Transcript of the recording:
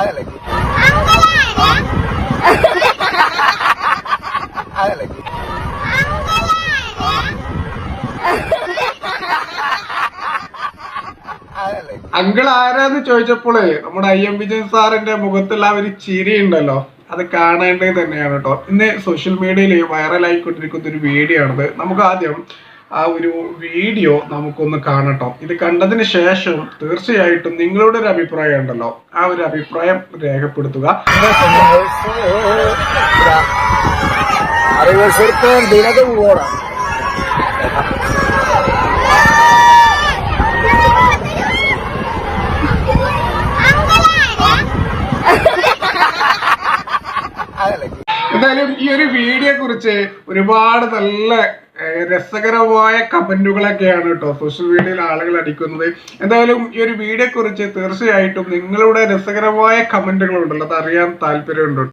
അതല്ലേ? അതല്ലേ അങ്കിൾ ആരാന്ന് ചോദിച്ചപ്പോൾ നമ്മുടെ ഐ എം വിജയൻ സാറിന്റെ മുഖത്തുള്ള ആ ഒരു ചിരിയുണ്ടല്ലോ. അത് കാണേണ്ടത് തന്നെയാണ് കേട്ടോ. ഇന്ന് സോഷ്യൽ മീഡിയയിൽ വൈറലായിക്കൊണ്ടിരിക്കുന്ന ഒരു വീഡിയോ ആണത്. നമുക്ക് ആദ്യം ആ ഒരു വീഡിയോ നമുക്കൊന്ന് കാണട്ടോ. ഇത് കണ്ടതിന് ശേഷം തീർച്ചയായിട്ടും നിങ്ങളുടെ ഒരു അഭിപ്രായം ഉണ്ടല്ലോ. ആ ഒരു അഭിപ്രായം രേഖപ്പെടുത്തുക. I like പോകണം എന്തായാലും ഈ ഒരു വീഡിയോയെ കുറിച്ച് ഒരുപാട് നല്ല രസകരമായ കമന്റുകളൊക്കെയാണ് കേട്ടോ സോഷ്യൽ മീഡിയയിൽ ആളുകൾ അടിക്കുന്നത്. എന്തായാലും ഈ ഒരു വീഡിയോയെ കുറിച്ച് തീർച്ചയായിട്ടും നിങ്ങളുടെ രസകരമായ കമന്റുകൾ ഉണ്ടല്ലോ അതറിയാൻ താല്പര്യമുണ്ട്